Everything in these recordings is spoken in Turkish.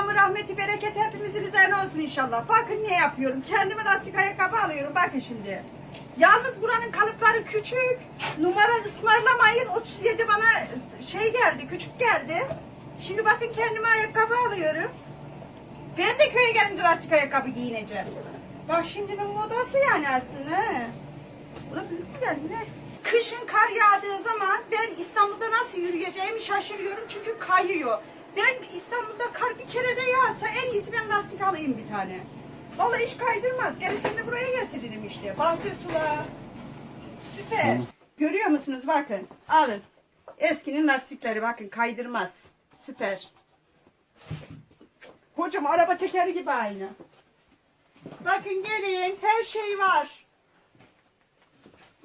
selamı, rahmeti, bereketi hepimizin üzerine olsun inşallah. Bakın ne yapıyorum. Kendime lastik ayakkabı alıyorum. Bakın şimdi. Yalnız buranın kalıpları küçük. Numara ısmarlamayın. 37 bana şey geldi, küçük geldi. Şimdi bakın kendime ayakkabı alıyorum. Ben de köye gelince lastik ayakkabı giyineceğim. Bak şimdinin modası yani aslında. Bu da büyük mü geldi ne? Kışın kar yağdığı zaman ben İstanbul'da nasıl yürüyeceğimi şaşırıyorum çünkü kayıyor. Ben İstanbul'da kar bir kere de yağsa en iyisi ben lastik alayım bir tane. Vallahi hiç kaydırmaz. Gerisini buraya getiririm işte. Bahçe sula. Süper. Görüyor musunuz? Bakın. Alın. Eskinin lastikleri bakın kaydırmaz. Süper. Hocam araba tekeri gibi aynı. Bakın gelin her şey var.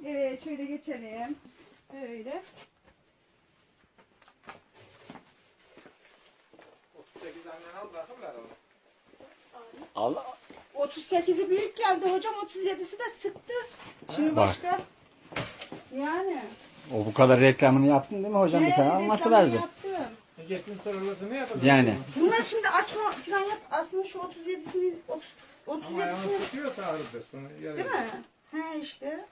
Evet şöyle geçelim. Öyle. Allah 38'i büyük geldi hocam 37'si de sıktı. Şimdi Bak. başka. Yani. o bu kadar reklamını yaptın değil mi hocam? Bir tane alması reklamını lazım. Yaptım. Sorulması ne? Yani. Bunlar şimdi açma falan yap. Aslında şu 37'sini 30 Ama ayağını 37'sini tutuyorsa değil mi? He işte.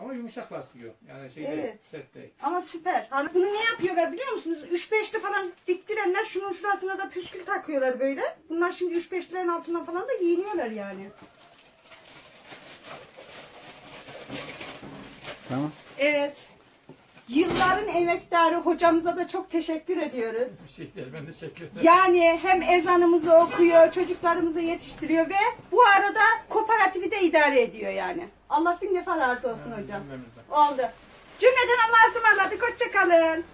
Ama yumuşak lastik yok. Yani şey Evet. değil, set değil. Ama süper. Hani bunu ne yapıyorlar biliyor musunuz? 3-5'li falan diktirenler şunun şurasına da püskül takıyorlar böyle. Bunlar şimdi 3-5'lerin altına falan da giyiniyorlar yani. Tamam. Evet. Yılların emektarı hocamıza da çok teşekkür ediyoruz. Bir şey değil. Ben teşekkür ederim. Yani hem ezanımızı okuyor, çocuklarımızı yetiştiriyor ve bu arada kooperatifi de idare ediyor yani. Allah bin defa razı olsun hocam. Oldu. Cümleden Allah'a ısmarladık. Hoşçakalın.